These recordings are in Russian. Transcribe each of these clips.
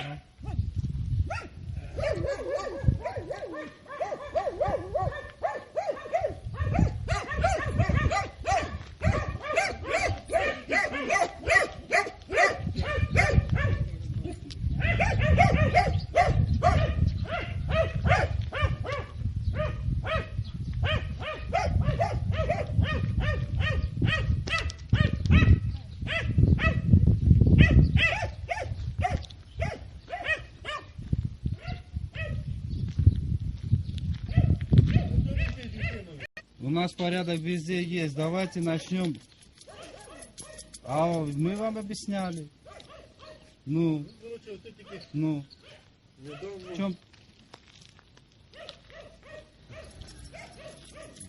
Huh? У нас порядок везде есть. Давайте начнем. А мы вам объясняли. Ну, ну, в чем...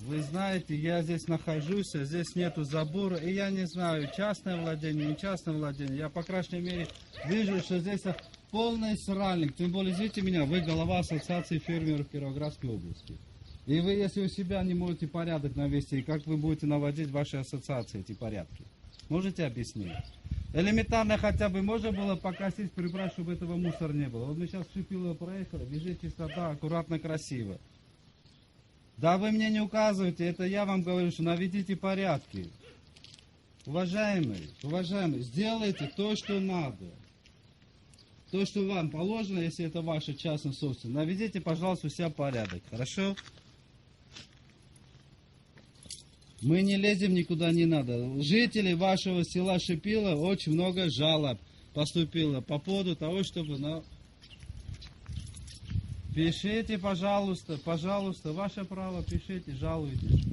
Вы знаете, я здесь нахожусь, а здесь нету забора, и я не знаю, частное владение, не частное владение. Я, по крайней мере, вижу, что здесь полный сральник. Тем более, извините меня, вы глава Ассоциации фермеров Кировоградской области. И вы, если у себя не можете порядок навести, как вы будете наводить в вашей ассоциации эти порядки? Можете объяснить? Элементарно хотя бы можно было покосить, прибрать, чтобы этого мусора не было. Вот мы сейчас в Шипилово проехали, везде чистота, аккуратно, красиво. Да вы мне не указываете, это я вам говорю, что наведите порядки. Уважаемые, уважаемые, сделайте то, что надо. То, что вам положено, если это ваша частная собственность. Наведите, пожалуйста, у себя порядок. Хорошо? Мы не лезем никуда не надо. Жители вашего села Шипила очень много жалоб поступило по поводу того, чтобы на... Пишите, пожалуйста, пожалуйста, ваше право, пишите, жалуйтесь.